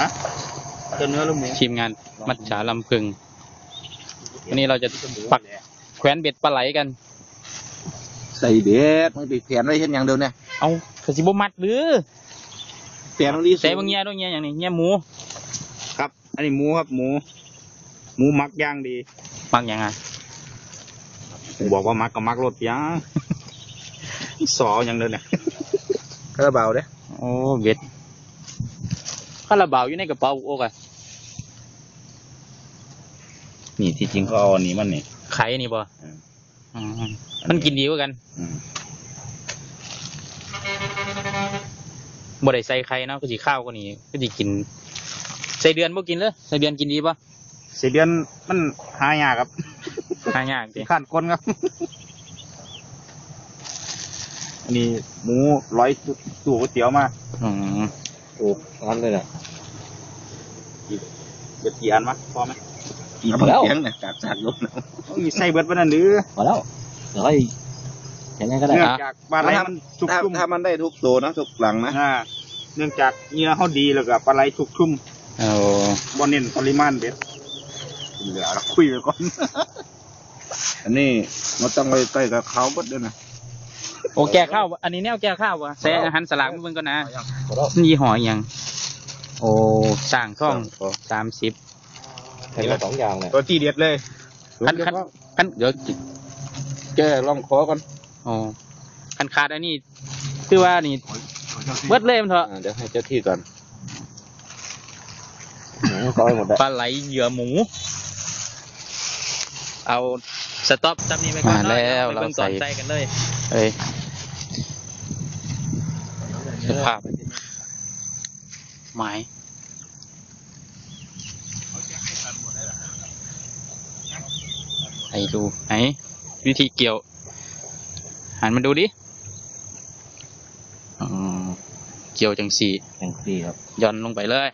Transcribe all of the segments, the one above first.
ฮะตัวเนื้อหรือหมูทีมงานมัจฉาลำพึง วันนี้เราจะปักแขวนเบ็ดปลาไหลกัน ใส่เบ็ดมันไปแผนไว้เห็นอย่างเดียวเนี่ยเอากระสิบมัดหรือแผนตรงนี้ใส่บางเงี้ยด้วยเงี้ยอย่างนี้เงี้ยหมู ครับ อันนี้หมูครับหมู หมูมักย่างดีบางอย่างอะผมบอกว่ามักก็มักรสย่างสออย่างเดินเนี่ยคาราบาวเด้โอ้เบ็ด คาราบาวอยู่ในกระเป๋าโอ้กะนี่ที่จริงเขาเอาอันนี้มันนี่ ไข่นี่บ่อืม อืมมันกินดีกว่ากันอืมบ่ได้ใส่ไข่เนาะก็สิข้าวก็นี่ก็สิกินใส่เดือนบ่กินเลยใส่เดือนกินดีป่ะสีเดือนมันหายากครับหายากดิข้านก้นครับ อันนี้หมูร้อยตู้ก๋วยเตี๋ยวมาอืม โอ้ร้อนเลยนะเบิดกี่อันมะพอไหมกินแล้วเสียงเนี่ยจากจากลมนะโอ้ยใส่เบิดไปนั่นหรือพอแล้วเดี๋ยวค่อยแค่นี้ก็ได้เนื่องจากปลาไหลมันสุกถ้าชุ่มถ้ามันได้ทุกตัวนะทุกหลังนะอ่าเนื่องจากเนื้อเขาดีแล้วก็ปลาไหลสุกชุ่มเอาบ่เน้นปริมาณเบ็ดเหลือเราคุยไปก่อน อันนี้มันต้องไปใต้กับเขาบดด้วยนะ โอ้แก้ข้าวบ่อันนี้แนวแก้ข้าววะใส่อาหารสลักมาเบิ่งก่อนนะพอแล้วนี่ยี่ห้ออหยัง โอ้สร้างท่องสามสิบแค่สองอย่างเนี่ยตัวที่เด็ดเลย คันคันคันเดี๋ยวแก้ลองคอก่อนโอ้คันขาดอันนี้คือว่านี่เบิดเลยมันเถอะอ่าเดี๋ยวให้เจ้าที่ก่อนก็ให้หมดแล้วปลาไหลเหยื่อหมู เอาสต็อปจำนี้ไปก่อนมาเนาะแล้วดี๋ยไปบิ่งตอนเราใส่ใส่กันเลย เอ้ยส ภาพหมายไอ้ดูไหนวิธีเกี่ยว หันมาดูดิอ๋อเกี่ยวจังสี่แข่งสี่ครับหย่อนลงไปเลย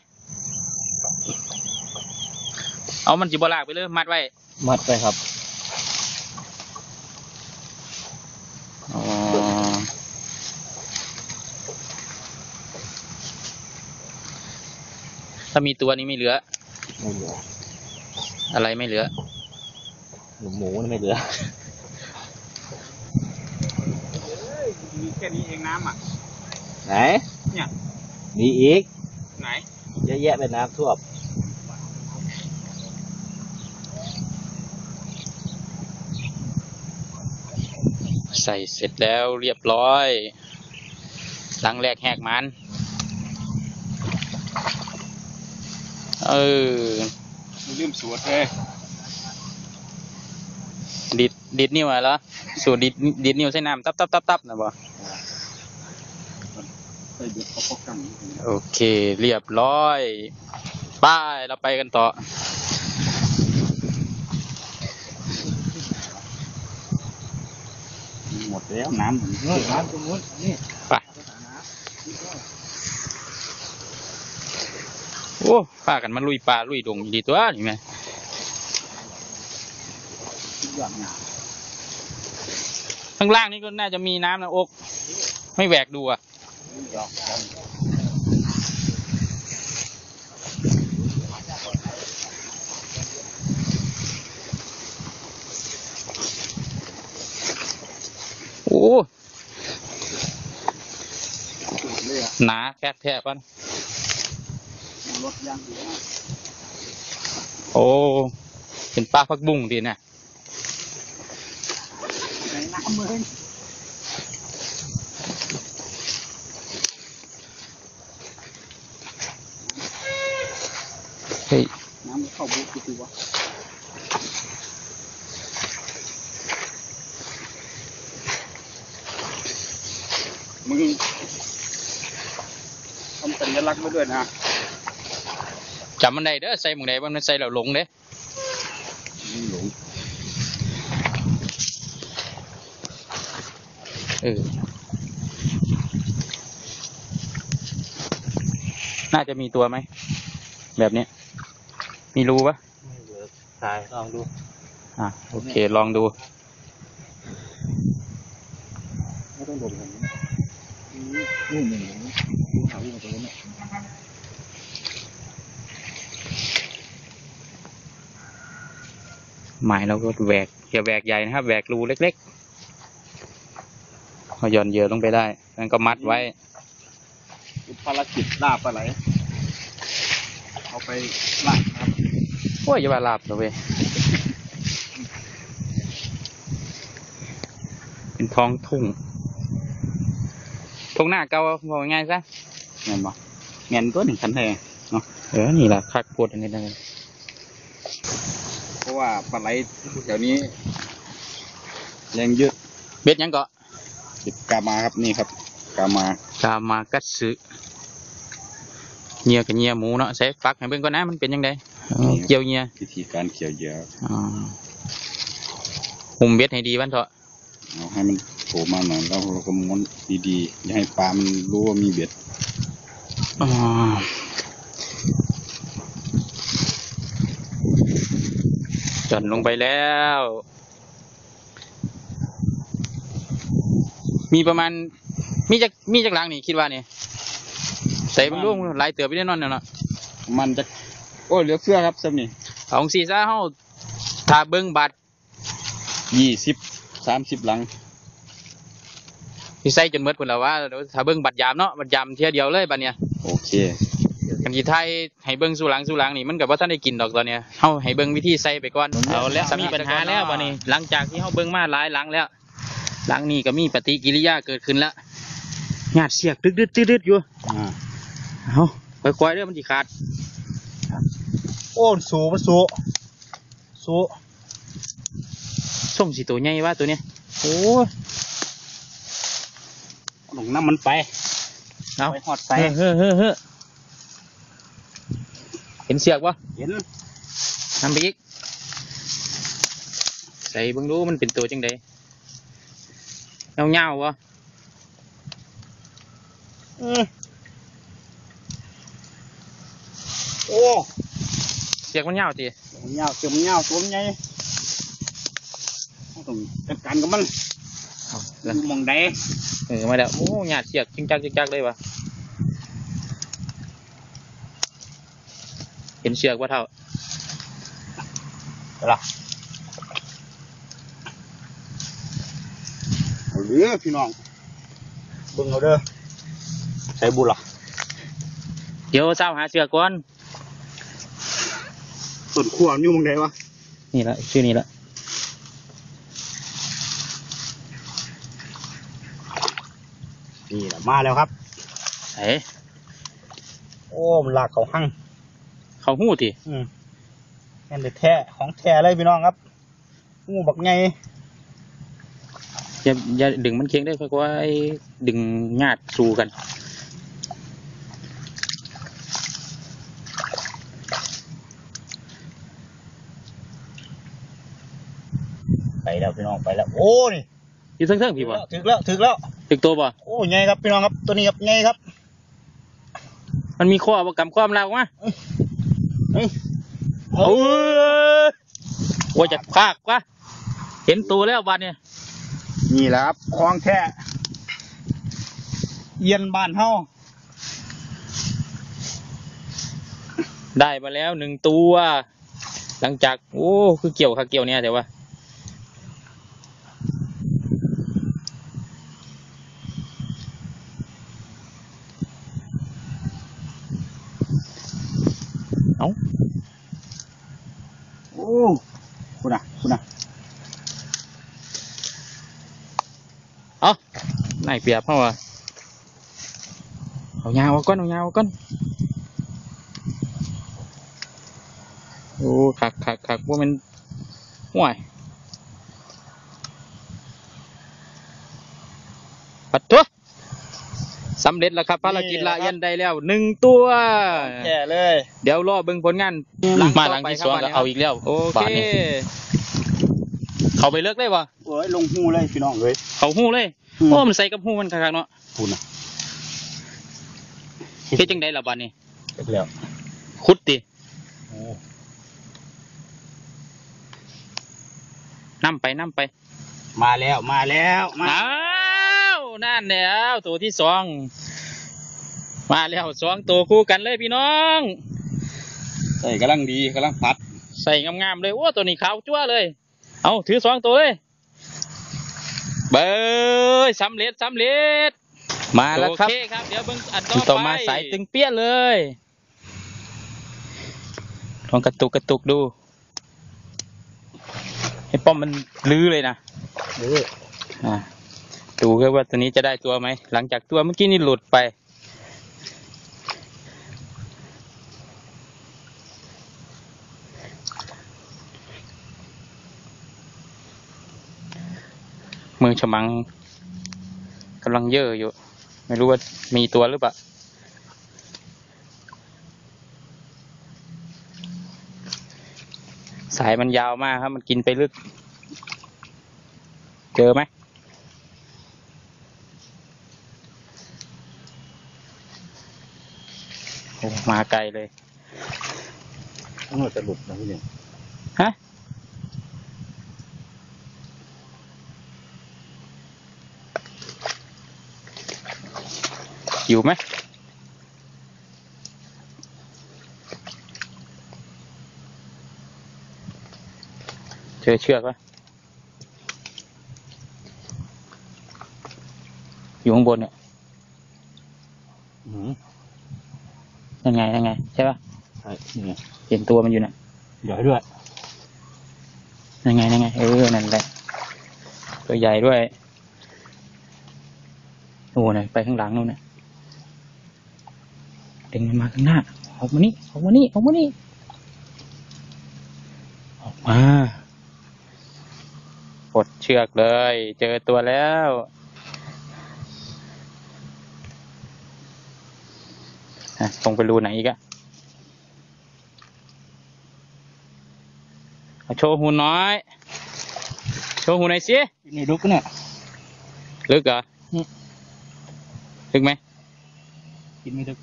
เอามันจิบลากไปเลย มัดไว้ มัดไปครับ ถ้ามีตัวนี้ไม่เหลือ ไม่เหลือ อะไรไม่เหลือหนูหมูนี่ไม่เหลือมีแค่นี้เองน้ำอะ ไหน เนี่ย มีอีก ไหน เยอะแยะเป็นน้ำท่วมใส่เสร็จแล้วเรียบร้อย หลังแรกแหกมัน เออมีลืมสวดเลยดิดดิดนิ้วอะไรเหรอสูตรดิดดิดนิ้วใส่น้ำตับตับตับตับนะบ่ไปเดี๋ยวเขาพกกันโอเค เรียบร้อยไป้ายเราไปกันต่อ หมดแล้วน้ำผมน้ำตรงนู้นนี่ไป โอ้พากันมาลุยป่าลุยดงดีตัวนี่แม่ข้างล่างนี่ก็น่าจะมีน้ำนะอก ไม่แหวกดูอะโอ้หนาแคบแทบกัน รถย่างดีโอ้ เป็นปลาพักบุ้งดีนะน้ำเลยเฮ้ยน้ำเข้าบุกคือวะมึงทำสัญลักษณ์ไว้ด้วยนะ จำมันได้เด้อใส่หมองใดบ้างมันใส่แล้วหลงเด้หลงเออน่าจะมีตัวไหม แบบเนี้ยมีรูปะไม่เหลือตายลองดู อะโอเคลองดูไม่ต้องโดนผมนี่หนึ่งหาวิ่งมาตรงนี้น หมายเราก็แหวกอย่าแหวกใหญ่นะครับแหวกรูเล็กๆพอหย่อนเหยื่อลงไปได้แล้วก็มัดไว้ภารกิจล่าปลาไหลเอาไปล่าครับโอ้ยอย่าว่าหลับเลยเว้ยเป็นท้องทุ่งทุ่งหน้าเก่าบอกง่ายๆซะเงินบ่เงินตัวหนึ่งคันแท้เออนี่แหละคักปวดอันนี้ได้ เพราะว่าปลาไหลแถวนี้แรงเยอะเบ็ดหยังเกาะติดกามาครับนี่ครับ กามา กามากัดซึเงียกับเงียหมูเนาะใส่ฟักให้เบิ่งก่อนนะมันเป็นยังไงเกี่ยวเงียวิธีการเขี่ยวเหยื่ออ่าหุ่มเบ็ดให้ดีวันเถอะเอาให้มันโผล่มาหน่อยแล้วเราก็ม้วนดีๆอย่าให้ปลามันรู้ว่ามีเบ็ด อ่า จอนลงไปแล้ว มีประมาณ มีจากมีจากหลังนี่คิดว่านี่ใส่เบางลูกหลายเตือไปได้นอนเนี่ยเนาะมันจะโอ้ยเหลือเฟือครับสำนี่เอาสีซ่าเฮาถ้าเบิ่งบัตรยี่สิบสามสิบหลังสิใส่จนหมดพุ่นแล้วว่าถ้าเบิ่งบัตรยามเนาะบัตรยามเที่ยเดียวเลยบัดเนี้ยโอเค กันสิไทยให้เบิ่งสู่หลังสู่หลังนี่มันก็บ่ทันได้กินดอกตอนเนี้ยเฮาให้เบิ่งวิธีใส่ไปก่อนเอาแล้วมีปัญหาแล้วบัดนี้ หลังจากที่เฮาเบิ่งมาหลายหลังแล้ว หลังนี้ก็มีปฏิกิริยาเกิดขึ้นแล้วญาติเสียกดึกดึดดึดๆอยู่อ่าเอาค่อยๆเด้อมันสิขาดโอ้สูมันสูสูส่งสิตัวใหญ่ว่าตัวเนี้ยโอ้ยลงน้ำมันไปเอาไปหอดใส่เฮ้อเฮ้อเฮ้อเห็ นเสียกบ่เห็นนำไปอีก ใส่เบิ่งดูมันเป็นตัวจังไดเงาเงาๆวะอืมโอ้เสียกมันเงาตีมันยาวเสือมันยาวตัวมันใหญ่ต้องจัดการกับมันอยู่หมองใดเออมาแล้วโอ้หยาดเสียกจิงจักจิงจักเลยวะ เห็นเชือกว่าเท่าล่ะเอาเรือพี่น้องเบิ่งเอาเด้อใส่บุญล่ะเดี๋ยวเศร้าหาเชือกก่อนต้นขั้วมันอยู่หมองใดวะนี่ละชื่อนี้ละนี่แหละมาแล้วครับเอ้โอ้มันลากเขาหั่ง เขาหู้ทีอืมแอนเดแท้ของแท้เลยพี่น้องครับงูบักไงอย่าอย่าดึงมันเคียงได้ค่อยๆดึงหยาดสู่กันไปแล้วพี่น้องไปแล้วโอ้นี่อยู่เทิงๆพี่บ่ถึกแล้วถึกแล้วถึกตัวบ่โอ้ไงครับพี่น้องครับตัวนี้ครับไงครับ มันมีข้อประกำความลาวมา เฮ้ยโอ้ยโอ้ยจะพากวะเห็นตัวแล้วบัดเนี่ยนี่แหละครับของแท้เย็นบ้านเฮาได้มาแล้วหนึ่งตัว หลังจาก โอ้ คือเกี่ยวค่ะเกี่ยวเนี่ยแต่ว่า โอ้คุณน่ะคุณน่ะ เอา นายเปรียบเขาว่าเอายาวเอาก้อนเอายาวเอาก้อนโอ้ขักขักขักว่ามันห่วยปัดตัวสำเร็จแล้วครับภารกิจละเอียันได้แล้วหนึ่งตัวแท้เลย เดี๋ยวรอเบิ่งผลงานมาหลังที่สองก็เอาอีกแล้วโอเคเขาไปเลิกได้ปะโอ้ยลงหูเลยพี่น้องเลยเขาหู้เลยอืม โอ้มันใส่กับหู้มันคักๆเนาะคุณน่ะเฮ็ดจังไดล่ะบัดนี้เสร็จแล้วขุดติโอ้นํไปนํไป มาแล้วมาแล้วมาอ้าวนั่นแล้วตัวที่สองมาแล้วสองตัวคู่กันเลยพี่น้องใส่กำลังดีกำลังพัด ใส่งามๆเลยโอ้ตัวนี้ขาวจั่วเลย เอาถือสองตัวเลย เบยสำเร็จสำเร็จ มาแล้วครับโอเคครับ เดี๋ยวเบิ่งอันต่ต่ออมาไปสายตึงเปี้ยเลย ลองกระตุกกระตุกดูให้ป้อมมันลื้อเลยนะเอออ่าดูครับว่าตัวนี้จะได้ตัวไหม หลังจากตัวเมื่อกี้นี่หลุดไป มือฉมังกำลังเย่ออยู่ ไม่รู้ว่ามีตัวหรือเปล่าสายมันยาวมากครับ มันกินไปลึก เจอไหมโอ้มาไกลเลยต้องจะหลุดนะพี่เนี่ยฮะ อยู่ไหมเจอเชือกปะอยู่ข้างบนเนี่ยอืมนั่นไงนั่นไง ใช่ปะใช่นี่ไงเห็นตัวมันอยู่น่ะใหญ่ด้วยนั่นไงนั่นไง เออ นั่นแหละ ตัวใหญ่ด้วย โอ้น่ะไปข้างหลังนู่นน่ะ ดึงมันมาข้างหน้า ออกมานี่ ออกมานี่ ออกมานี่ ออกมาปลดเชือกเลย เจอตัวแล้วอะตรงไปรูไหนอีกอะเอาโชว์หูน้อย โชว์หูหน่อยสิในลุกเนี่ยลึกเหรออืมลึกไหมกินไม่ลึก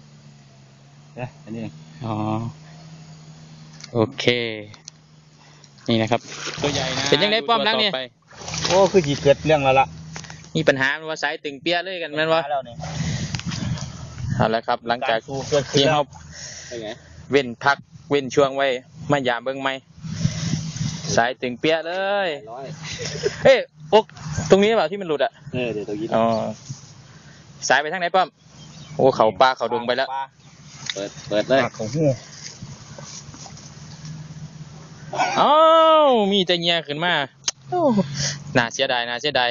เอ๊ะอันนี้เองอ๋อโอเค นี่นะครับตัวใหญ่นะเป็นยังไงป้อมหลังนี่ดูตัวต่ไปโอ้คือจีเกิดเรื่องแล้วล่ะมีปัญหามันว่าสายตึงเปี้ยเลยกันแมันวะแล้วเนี่ยเอาละครับ หลังจากสู้เกิดขึ้นที่แล้เขาวเป็นไงเว้นพักเว้นช่วงไว้มายามเบิ้งไหมสายตึงเปี้ยเลยร้อยเอ้ยอกตรงนี้หรือเปล่าที่มันหลุดอะเออเดี๋ยวตัวยีอ๋อสายไปทางไหนป้อมโอ้เขาปลาเขาดงไปแล้ว เปิด เปิดเลยของหูอ้าวมีแต่เงียขึ้นมาโอ้น่าเสียดายน่าเสียดาย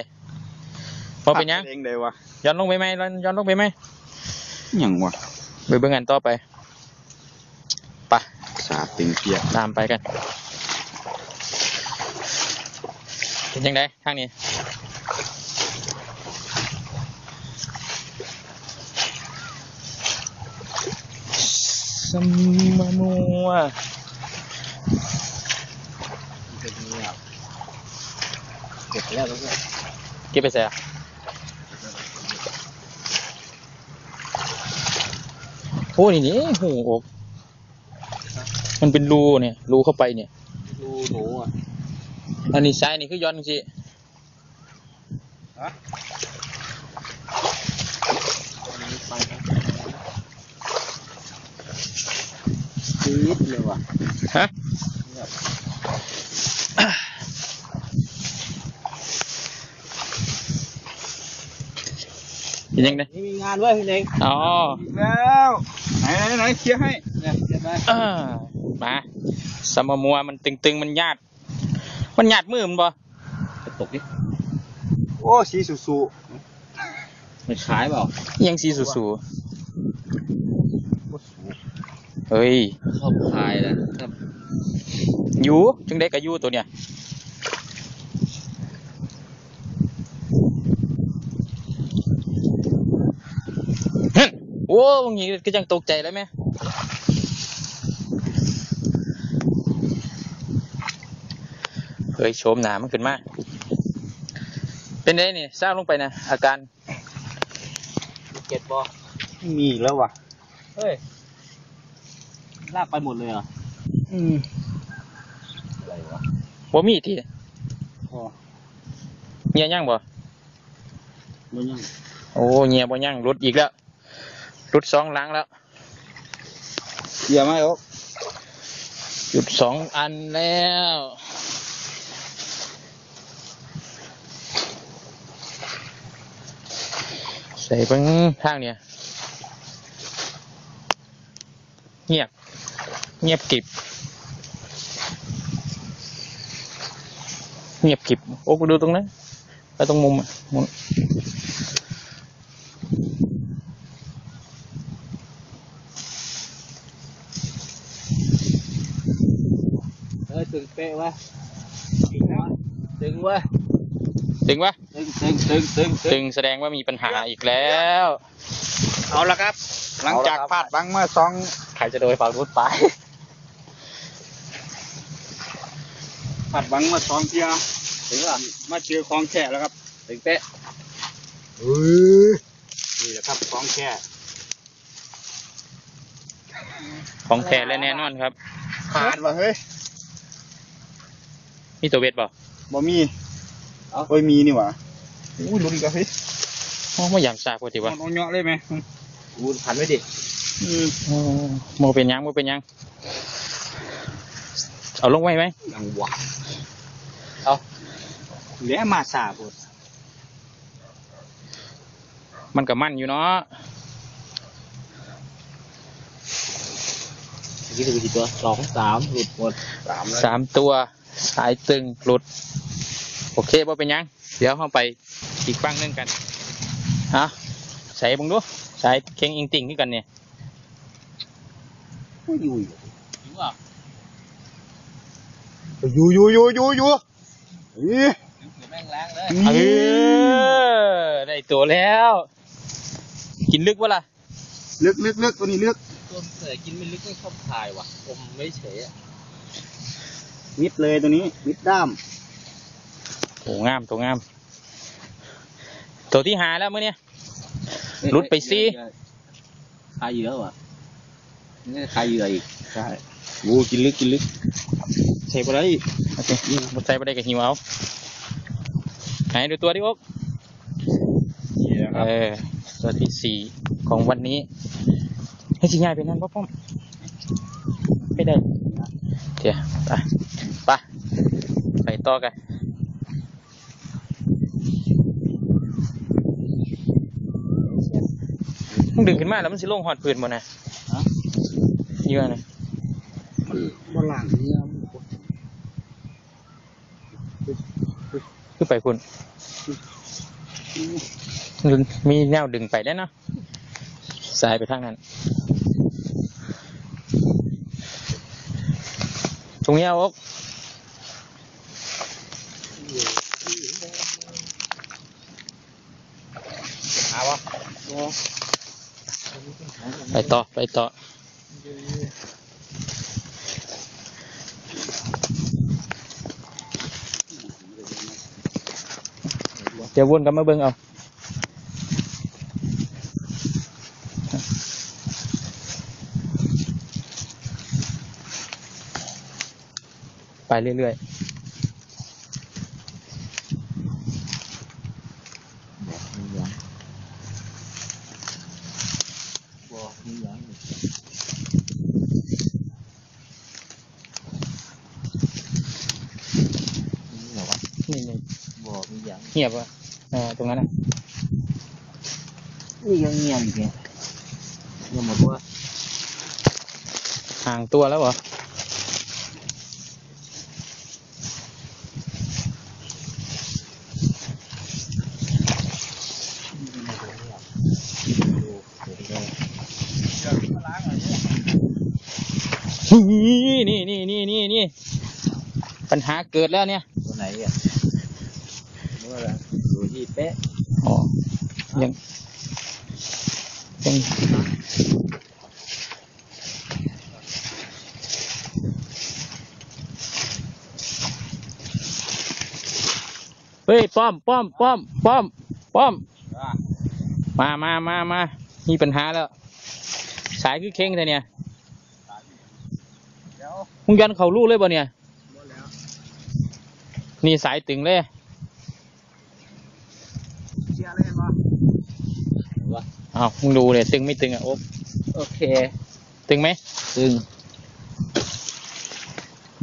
พอเป็นยังเองเลยวะย้อนลงไปไหมย้อนลงไปไหมหยังวะไปเบิ่งกันต่อไปไปสาตึงเปี้ยตามไปกันเป็นยังไงทางนี้ สมมัวเก็บแล้วแล้วก็เก็บไปใส่อะโอ้นี่นี่หูอกมันเป็นรูเนี่ย รูเข้าไปเนี่ยดูหนูอะ อันนี้ซ้ายนี่คือย้อนสิ จี๊ดเลยว่ะฮะเป็นยังไงนี่มีงานด้วยพี่เน่งอ๋อแล้วไหนไหนไหนเคลียร์ให้เนี่ยเก็บได้อ่ามาสมมัวมันตึงๆมันญาติมันญาติมือมันบ่จะตกดิโอ้สีสูสูมันขายเปล่ายังสีสูสู เฮ้ยเข้าขายนะครับอยูจึงได้กับยูตัวเนี่ยฮึ่นโอ้บางทีก็ยังตกใจแล้วไหมเฮ้ยโชมหนามันขึ้นมาเป็นไงนี่เศร้าลงไปนะอาการเก็ตบอไม่มีอีกแล้วว่ะเฮ้ย ลากไปหมดเลยเหรออืมอะไรวะบ่มีทีพอเงียยังบ่มันยังโอ้เงียบ่ยังรุดอีกแล้วรุดสองหลังแล้วเคลียร์ไหมโอ๊กหยุดสองอันแล้วใส่เบิ้งทางเนี่ยเงียบ เงียบกริบ เงียบกริบ โอ้กูดูตรงนั้นไปตรงมุมอะมุมเออตึงเป๊ะวะตึงวะถึงปะตึงตึงตึงตึงถึงแสดงว่ามีปัญหาอีกแล้ว เอาละครับ หลังจากพลาดบังเมื่อสองใครจะโดยฝั่งนู้นไป พลาดบังเมื่อสองเที่ยถึงอะมาเจอของแค่แล้วครับตึงเป๊ะนี่แหละครับของแค่ของแท้และแน่นอนครับขาดว่ะเฮ้ยมีตัวเวทบ่บ่มีโอ้ยมีนี่หว่าอุ้ยลุ้นกันเฮ้ยโอ้ไม่อยากทราบว่าติวะเอาเนาะเลยไหมกูหันไว้ดิอืมโอ้โมเป็นหยังโมเป็นหยัง เอาลงไว้ไหมยังหวานเอาเหลือมาสาบดมันกับมันอยู่เนาะยี่สิบกี่ตัวสองสามหลุดหมดสามแล้วสามตัว สายตึงหลุด โอเคบ่เป็นหยัง เดี๋ยวเข้าไปอีกฝั่งหนึงกันฮะใส่เบังดูสายเข่งอิงติ่งขึ้นกันเนี่ยอยู่ถึงอะ อยู่อยู่อยู่อยู่อยู่อีแม่งแรงเลยเออได้ตัวแล้ว กินลึกวะล่ะลึกลึกลึกตัวนี้ลึกตัวเสือกินไม่ลึกไม่ชอบถ่ายว่ะผมไม่เฉยอะมิดเลยตัวนี้ มิดด้ามโอ้งามตัวงาม ตัวที่หาแล้วเมื่อเนี้ยหลุดไปสิคายเหยื่อว่ะนี่คายเหยื่ออีกใช่โอ้กินลึกกินลึก ใส่ไปได้โอเคหมดใจไปได้กับหิวเอาไหนดูตัวดิโอ๊กนี่นะคเอรับอตัวที่สี่ของวันนี้ให้ชิง่ายไปนั่นป้อป้อมไม่ได้เดี๋ยวไปไปไปต่อกันมึงดึงขึ้นมาแล้วมันสิลงหอดพื้นบ่นะเยอะนะบนหลังเนี่ย ขึ้น ไปคุณมีแนวดึงไปได้เนาะสายไปทางนั้น ตรงนี้เอาอกหาวะไปต่อ ไปต่อ เดี๋ยววนกลับมาเบิ่งเอาไปเรื่อยบ่มียังอยู่นี่เหรอวะๆ เงียบอะอ่าตรงนั้นนะนี่ยังเงียบอยู่เนี่ยเงียบหมดว่าห่างตัวแล้วเหรอนี่นี่นี่นี่นี่นี่ปัญหาเกิดแล้วเนี่ย ตัวไหนอะเมื่ อไรดูที่เป๊ะอ๋อยังยังเฮ้ยป้อมป้อมป้อมป้อมป้อมมามามามามีปัญหาแล้ว สายคือเข่งแต่เนี่ยมึงยันเขาลูกเลยบ่เนี่ยนี่สายตึงเลย เชียร์เลยมั้ อ้าวมึงดูเลยตึงไม่ตึงอะโอ๊บโอเค ตึงไหมตึง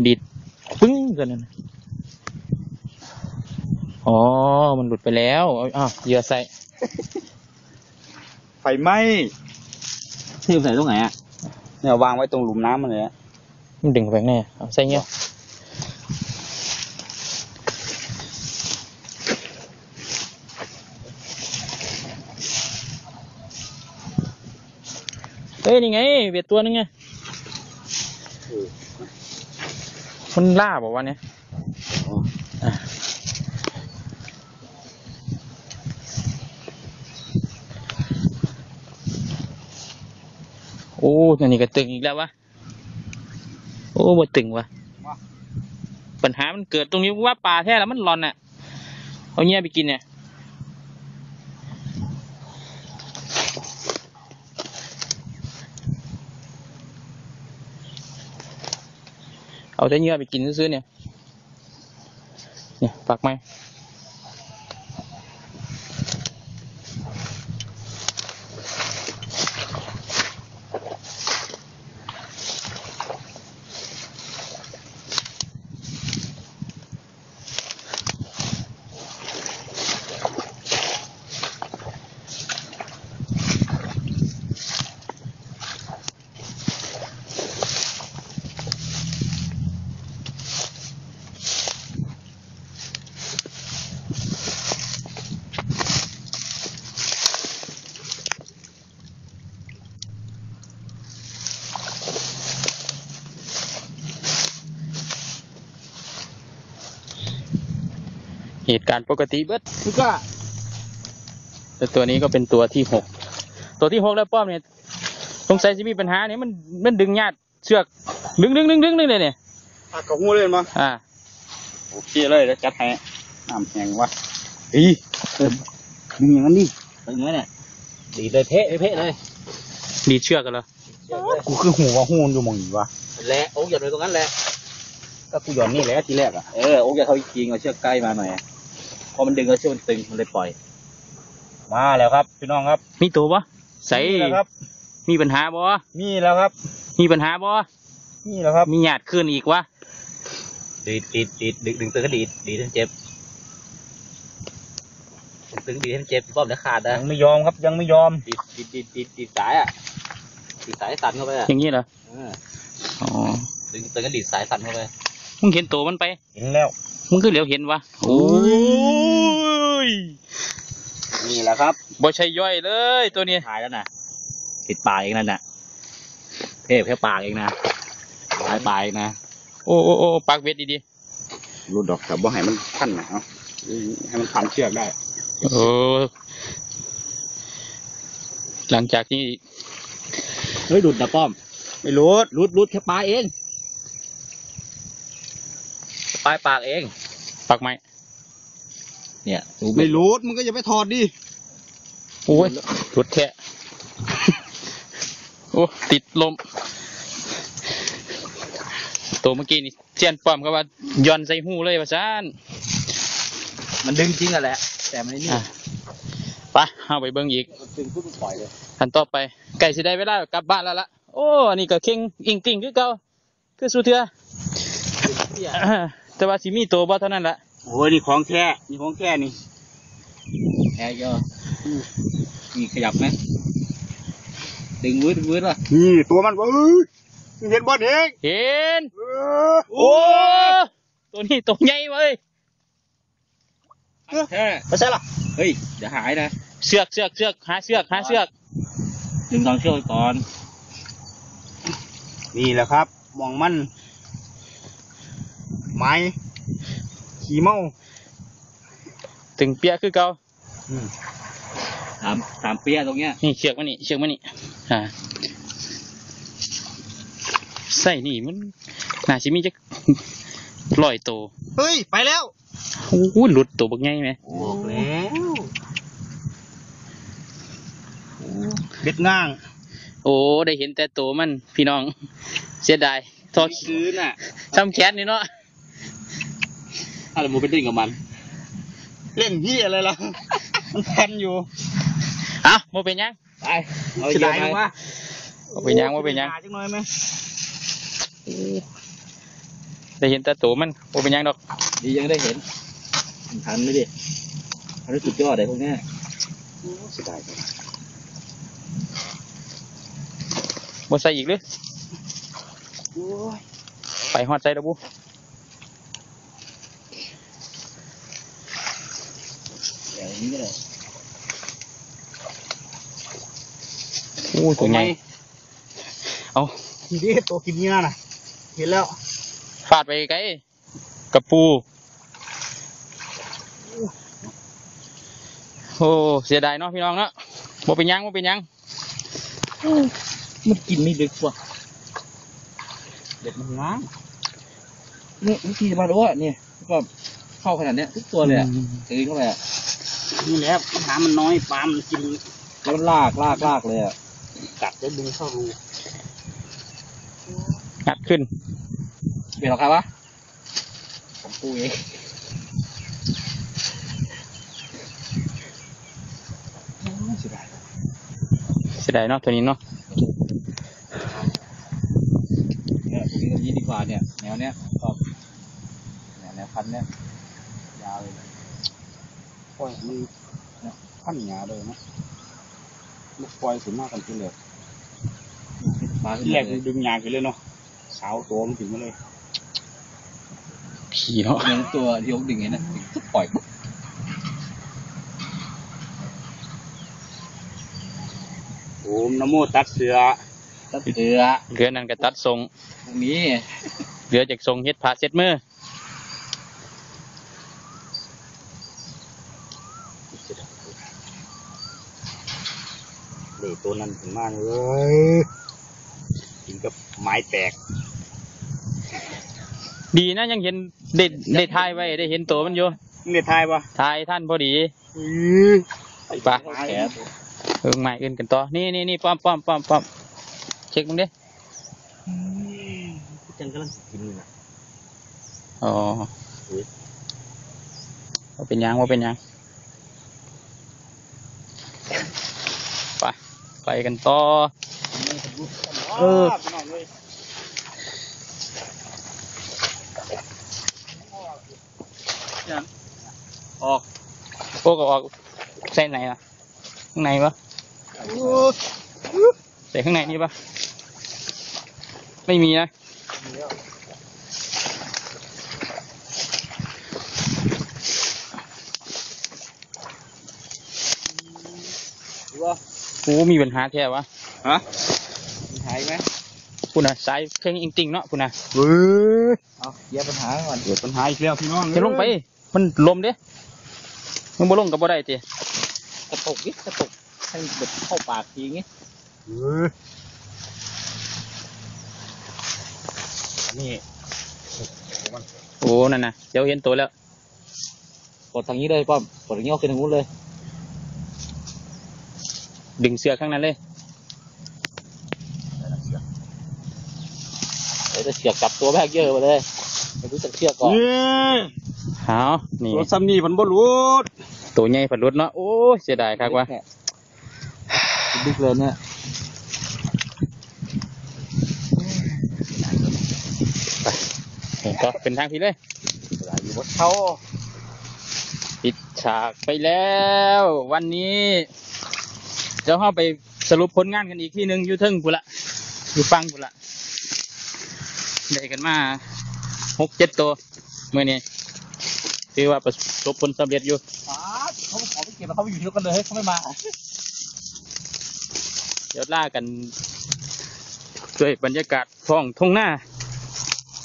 ดีดปึ้งกันนั่นน่ะอ๋อ มันหลุดไปแล้วเอาอ้าวเหยื่อใส่ ไฟไหม้ที่ใส่ตรงไหนอะเนี่ยวางไว้ตรงหลุมน้ำมันเลยอะมันดึงไปข้างใน่เอาใส่เงี้ย ฮ้ยนี่ไงเบียดตัวนึงไงมันล่าบอกว่าเนี่ยอะโอ้อันนี้ก็ตึงอีกแล้ววะ โอ้บ่ตึงวะ ปัญหามันเกิดตรงนี้ว่าปลาแท้แล้วมันร้อนอะ เอาเงี้ยไปกินเนี่ย เอาแต่เนื้อไปกินซื้อๆเนี่ย เนี่ยปักไหม การณ์ปกติเบิดคือก็แต่ตัวนี้ก็เป็นตัวที่หกตัวที่หกแล้วป้อมเนี่ยสงสัยจะมีปัญหาเนี่ยมันมันดึงญาติเชือกดึงดึงดึงดึงดึงเลยเนี่ยผักกับหูเลยมั้งอ่าโอเคเลยแล้วจัดให้น้ำแห้งวะอีเออมึงอย่างนั้นดิตึงไหมเนี่ยดีดเลยเพะเพะเลยดีดเชือกกันเหรอกูคือหูว่าหูมันอยู่หมองนี้วะแหละโอ้ยหย่อนไปตรงนั้นแหละก็กูหย่อนนี่แหละทีแรกอะเออโอ้ยอย่าเขาอีกทีเอาเชือกใกล้มาหน่อย พอมันดึงเอาเชือกมันตึงมันเลยปล่อย มาแล้วครับพี่น้องครับมีตัวปะใส่นี่แหละครับ มีปัญหาบ่มีแล้วครับ มีปัญหาบ่นี่แล้วครับ มีญาติขึ้นอีกวะดีดดีดดีดดึงดึงตึงก็ดีดดีดให้เจ็บตึงดีดให้เจ็บป้อมเดี๋ยวขาดนะยังไม่ยอมครับ ยังไม่ยอม ดีดดีดดีดดีดดีดสายอะดีดสายสั่นเข้าไปอะอย่างนี้เหรอเอออ๋อดึงตึงก็ดีดสายสั่นเข้าไปมึงเห็นตัวมันไปเห็นแล้ว มึงคือเหลียวเห็นวะโอ้ย นี่แหละครับบ่ใช่ย่อยเลยตัวนี้ถ่ายแล้วนะติดปากเองนั่นน่ะเพ่แค่ปากเองนะปลายปลายเองนะโอ้โอ้โอ้ปากเวทดีรูดดอกแต่บ่ให้มันพันนะเอาให้มันพันเชือกได้ๆโอ้หลังจากที่เฮ้ยหลุดนะป้อม ไม่รูดรุดรุดแค่ปลายเองปลายปากเองปักไม้ เนี่ยดูไม่รูดมึงก็อย่าไปถอดดิโอ้ยหลุดแท้โอ้ติดลม ตัวเมื่อกี้นี่เจียนป้อมก็ว่าย้อนใส่หูเลยว่าซานมันดึงจริงอะแหละ แต่มันไอ้นี่อะไปเอาไปเบิ่งอีกมันดึงปุ๊บมันปล่อยเลยอันต่อไป ไก่สิได้เวลากลับบ้านแล้วล่ะโอ้อันนี้ก็เข่งอิงติ่งคือเก่าคือสุเทือแต่ว่าสิมีตัวบ่เท่านั้นละ โอ้ยนี่ของแค่นี่ของแค่นี่แค่ย่อมีขยับไหมดึงวืดวืดว่ะนี่ตัวมันเอ้ยมึงเห็นบอลเองเห็นเออโอ้ตัวนี้ตัวใหญ่เว้ยแค่ไม่ใช่ล่ะเฮ้ยเดี๋ยวหายนะเสือกเสือกเสือกหาเสือกหาเสือกดึงตอนเชือกไว้ก่อนนี่แหละครับมองมันไม้ ขี่เมาถึงเปียคือเก่าสามสามเปียตรงเนี้ยนี่เชือกมานี่เชือกมานี่อ่าใส่นี่มันน่าสิมีจักลอยตัวเฮ้ย ไปแล้วโอ้โหหลุดตัวบักใหญ่ไหมบอกแล้วเบ็ดง่าง โอ้ ได้เห็นแต่ตัวมันพี่น้อง เสียดายทอซื้อน่ะทำแคสนี่เนาะ ถ้าเราโมไปดึงกับมัน เล่นพี่อะไรล่ะ มันพันอยู่เอ้าโมเป็นหยังไปเอาเสียเยดาอะยไหมจังวะโมเป็นหยังโมเป็นหยังจังหน่อยไหมได้เห็นแต่ตัวมันโอเป็นหยังดอกดียังได้เห็นทันไหมดิอันนี้สุดยอดเลยพวกเนี้ยเสียดายจังบนใส่อีกหรือไปหอดใจแล้วบุ อย่างนี้ก็เลยโอ้ตัวใหญ่เอาทีนี้ตัวกินเนื้อน่ะ เห็นแล้ว ฟาดไปไกลกับปู โอ้เสียดายเนาะพี่น้องเนาะบ่เป็นหยังบ่เป็นหยังมันกินไม่ลึกว่ะเด็ดมันง้างเนี่ยวิธีมาดูว่าเนี่ยก็เข้าขนาดเนี้ยทุกตัวเลยอะตีเข้าไปอะ นี่แหละปัญหามันน้อยปลามันกินแล้วมันลากลากลากเลยอะกัดแล้วดึงเข้ารูงัดขึ้นเปลี่ยนหรอครับวะผมปูเองเสียดายเสียดายเนาะตัวนี้เนาะเนี่ยตรงนี้ตรงนี้ดีกว่าเนี่ยแนวเนี้ยชอบแนวแนวพันเนี้ยยาวเลย ปล่อยมันขั้นหยาเลยนะลูกปล่อยสุดมากกันทีเลยมาขึ้นแรมากเลมัยนดึงหยาขึ้นเลยเนาะสาวตัวมันถึงมาเลยผีเนาะเหมือนตัวที่ยกดึงเห็นนะตุ๊บปล่อยปุ๊บโอ้มนโมตัดเสือตัดเสือเหลือนั่นก็ตัดทรงตรงนี้เหลือจากทรงเฮ็ดผ้าเซ็ตมือ ตัวนั้นถึงมากเลยถึงกับไม้แตก ดีนะยังเห็นได้ได้ถ่ายไว้ได้เห็นตัวมันอยู่มึงได้ทายปะถ่ายท่านพอดีไปแขนเอิงใหม่อื่นกันต่อ นี่นี่นี่ป้อมป้อมป้อมป้อมเช็คมึงดิจังกำลังสิกินอยู่นะอ๋อว่าเป็นหยังว่าเป็นหยัง ไป ไปกันต่อ เออ ออกโอ้ก็ออกใส่ไหนล่ะ ข้างในปะใส่ข้างในนี่ปะไม่มีนะ โอ้มีปัญหาแท้วะฮะมีหายไหมคุณน่ะสายเครื่องอิงติงเนาะคุณน่ะเฮ้ยเอาแยกปัญหาก่อนเกิดปัญหาอีกแล้วพี่น้องจะลงไป มันลมเด้มึงบ่ลงกับบ่ได้ติกระตุกนิดกระตุกให้แบบเข้าปากทีงี้เฮ้ยอันนี่โอ้นั่นน่ะเดี๋ยวเห็นตัวแล้วกดทางนี้เลยป้อมกดทางนี้เอาขึ้นทางนู้นเลย ดึงเสือข้างนั้นเลยเดี๋ยวจะเชือกจับตัวแบกเยอะไปเลยไม่รู้จักเชือกก่อนนี่เอานี่รถซ้ำนี่มันบ่รู้ตัวใหญ่ผัดรถเนาะ โอ้ยเสียดายครับว่าดึกเลยเนี่ยก็เป็นทางที่เลยอยู่บนเขาปิดฉากไปแล้ว วันนี้เดี๋ยวเราไปสรุปผลงานกันอีกที่หนึ่งอยู่เทึ่งกูนละอยู่ฟังกูนละได้กันมาหกเจ็ดตัวเมื่อนี้ถือว่าประสบผลสำเร็จอยู่เขาขอไปเก็บแล้วเขาไปอยู่ที่รถกันเลยเขาไม่มาเดี๋ยวล่ากันด้วยบรรยากาศท้องทุ่งหน้า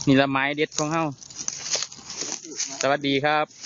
นี่ละไม้เด็ดของเฮาสวัสดีครับ